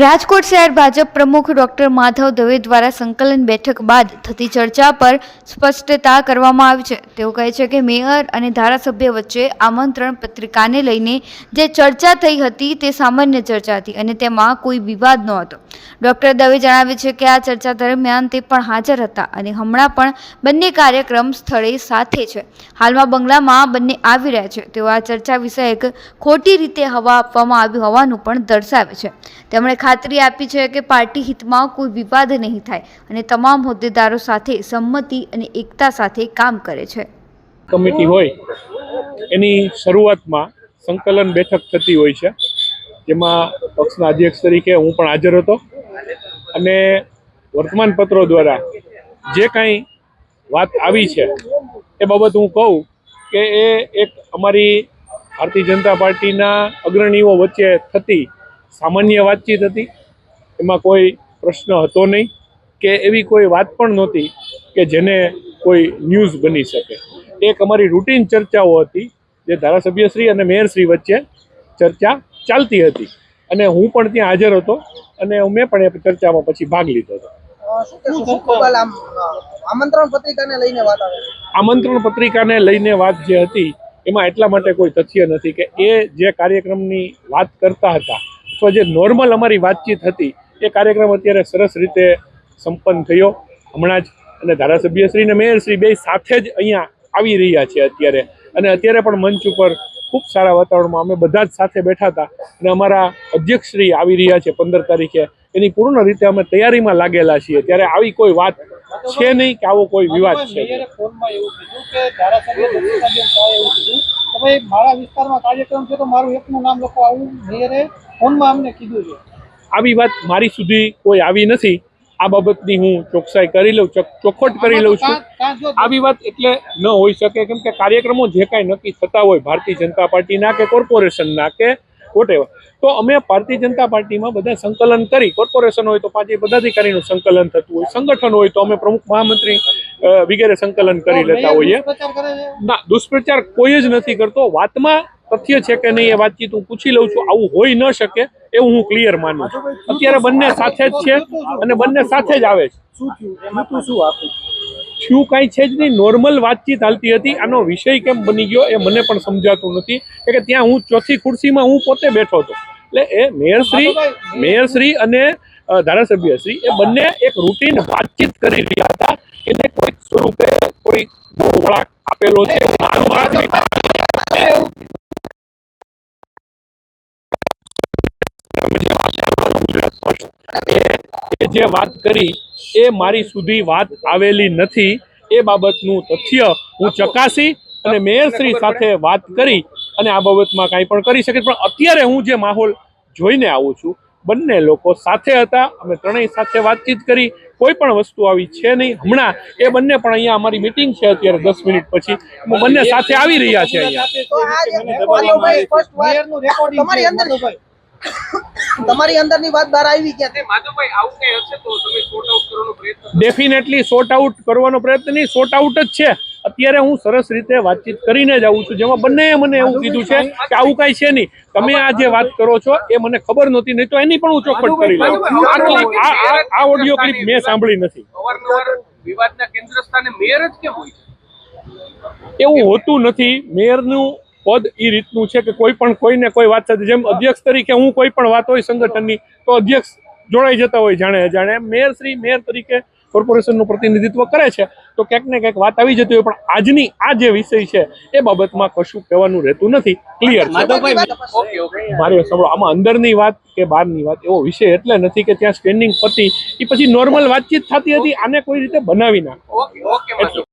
રાજકોટ શહેર ભાજપ પ્રમુખ ડોક્ટર માધવ દવે દ્વારા સંકલન બેઠક બાદ થતી ચર્ચા પર સ્પષ્ટતા કરવામાં આવી છે. તેઓ કહે છે કે મેયર અને ધારાસભ્ય વચ્ચે આમંત્રણ પત્રિકાને લઈને જે ચર્ચા થઈ હતી તે સામાન્ય ચર્ચા હતી અને તેમાં કોઈ વિવાદ નહોતો. ડોક્ટર દવે જણાવે છે કે આ ચર્ચા દરમિયાન તે પણ હાજર હતા અને હમણાં પણ બંને કાર્યક્રમ સ્થળે સાથે છે. હાલમાં બંગલામાં બંને આવી રહ્યા છે. તેઓ આ ચર્ચા વિષયક ખોટી રીતે હવા આપવામાં આવ્યું હોવાનું પણ દર્શાવે છે. તેમણે ખાતરી આપી છે કે પાર્ટી હિતમાં કોઈ વિવાદ નહીં થાય અને તમામ હોદ્દેદારો સાથે સંમતિ અને એકતા સાથે કામ કરે છે. કમિટી હોય, એની શરૂઆતમાં સંકલન બેઠક થતી હોય છે, જેમાં પક્ષના અધ્યક્ષ તરીકે હું પણ હાજર હતો. અને વર્તમાનપત્રો દ્વારા જે કાંઈ વાત આવી છે, એ બાબત હું કહું કે એ એક અમારી ભારતીય જનતા પાર્ટીના અગ્રણીઓ વચ્ચે થતી સામાન્ય વાતચીત હતી. એમાં કોઈ પ્રશ્ન હતો નહીં કે એવી કોઈ વાત પણ નહોતી કે જેને કોઈ ન્યૂઝ બની શકે. એક અમારી રૂટીન ચર્ચાઓ હતી જે ધારાસભ્યશ્રી અને મેયરશ્રી વચ્ચે ચર્ચા ચાલતી હતી. અને હું પણ ત્યાં હાજર હતો અને મેં પણ એ ચર્ચામાં પછી ભાગ લીધો હતો. આમંત્રણ પત્રિકાને લઈને વાત જે હતી એમાં એટલા માટે કોઈ તથ્ય નથી કે એ જે કાર્યક્રમની વાત કરતા હતા અથવા જે નોર્મલ અમારી વાતચીત હતી, એ કાર્યક્રમ અત્યારે સરસ રીતે સંપન્ન થયો. હમણાં જ અને ધારાસભ્યશ્રી અને મેયરશ્રી બે સાથે જ અહીંયા આવી રહ્યા છે અત્યારે. અને અત્યારે પણ મંચ ઉપર ખૂબ સારા વાતાવરણમાં અમે બધા જ સાથે બેઠા હતા. અને અમારા અધ્યક્ષશ્રી આવી રહ્યા છે પંદર તારીખે. એની પૂર્ણ રીતે અમે તૈયારીમાં લાગેલા છીએ. ત્યારે આવી કોઈ વાત છે નહીં કે આવો કોઈ વિવાદ છે કે ભાઈ મારા વિસ્તારમાં કાર્યક્રમ છે તો મારું એકનું નામ લખો. આવું મેયરે ફોનમાં અમને કીધું છે. આવી વાત મારી સુધી કોઈ આવી નથી. આ બાબતની હું ચોકસાઈ કરી લઉં ચોખવટ કરી લઉં છું. આવી વાત એટલે ન હોઈ શકે કેમ કે કાર્યક્રમો જે કાંઈ નક્કી થતા હોય ભારતીય જનતા પાર્ટીના કે કોર્પોરેશનના કે વોટેવર તો અમે ભારતીય જનતા પાર્ટીમાં બધા સંકલન કરી કોર્પોરેશન હોય તો પાછી પદાધિકારીનું સંકલન થતું હોય સંગઠન હોય તો અમે પ્રમુખ મહામંત્રી વગેરે સંકલન કરી લેતા હોઈએ. ના દુષ્પ્રચાર કોઈ જ નથી કરતો. વાતમાં તથ્ય છે કે નહીં એ વાતચીત હું પૂછી લઉં છું. આવું હોઈ ન શકે એવું હું ક્લિયર માનું છું. અત્યારે બંને સાથે જ છે અને બંને સાથે જ આવે છે. શું થયું? શું આપું? થયું કાંઈ છે જ નહીં. નોર્મલ વાતચીત હાલતી હતી. આનો વિષય કેમ બની ગયો એ મને પણ સમજાતું નથી. કે કે ત્યાં હું ચોથી ખુરશીમાં હું પોતે બેઠો હતો. એટલે એ મેયરશ્રી મેયરશ્રી અને ધારાસભ્યશ્રી એ બંને એક રૂટીન વાતચીત કરી રહ્યા હતા એને કોઈક સ્વરૂપે કોઈ વળાંક આપેલો છે માનવું એ- જે વાત કરી એ મારી સુધી વાત આવેલી નથી એ બાબતનું તથ્ય હું ચકાસી અને મેયરશ્રી સાથે વાત કરી અને આ બાબતમાં કાંઈ પણ કરી શકે પણ અત્યારે હું જે માહોલ જોઈને આવું છું બંને લોકો સાથે હતા અમે ત્રણેય સાથે વાતચીત કરી કોઈ પણ વસ્તુ આવી છે નહીં હમણાં એ બંને પણ અહીંયા અમારી મિટિંગ છે અત્યારે દસ મિનિટ પછી બંને સાથે આવી રહ્યા છે અહીંયા તમારી અંદરની વાત બહાર આવી ક્યાં માધવભાઈ આવું કઈ હશે તો તમે સોર્ટ આઉટ કરવાનો પ્રયત્ન ડેફિનેટલી સોર્ટ આઉટ કરવાનો પ્રયત્ન નહીં સોર્ટ આઉટ જ છે. અત્યારે હું સરસ રીતે વાતચીત કરીને જ આવું છું. જેમાં બંને મને એવું કીધું છે કે આવું કાંઈ છે નહીં. તમે આ જે વાત કરો છો એ મને ખબર નહોતી નહીં તો એની પણ હું ચોખવટ કરી લઉં. આ આ આ- આ ઓડિયો ક્લિપ મેં સાંભળી નથી. વિવાદના કેન્દ્ર સ્થાને મેયર જ કેમ હોય એવું હોતું નથી. મેયરનું પદ એ રીતનું છે કે કોઈ પણ કોઈને કોઈ વાત સાથે જેમ અધ્યક્ષ તરીકે હું કોઈ પણ વાત હોય સંગઠનની તો અધ્યક્ષ જોડાઈ જતા હોય જાણે અજાણે. મેયર શ્રી મેયર તરીકે કોર્પોરેશનનું પ્રતિનિધિત્વ કરે છે તો ક્યાંક ને ક્યાંક વાત આવી જતી હોય પણ આજની આ જે વિષય છે એ બાબતમાં કશું કહેવાનું રહેતું નથી. ક્લિયર છે? Okay okay. મારે સાંભળો આમાં અંદરની વાત કે બહારની વાત એવો વિષય એટલે નથી કે ત્યાં સ્ટેન્ડિંગ પતિ એ પછી નોર્મલ વાતચીત થતી હતી આને કોઈ રીતે બનાવી નાખો. Okay okay Madhav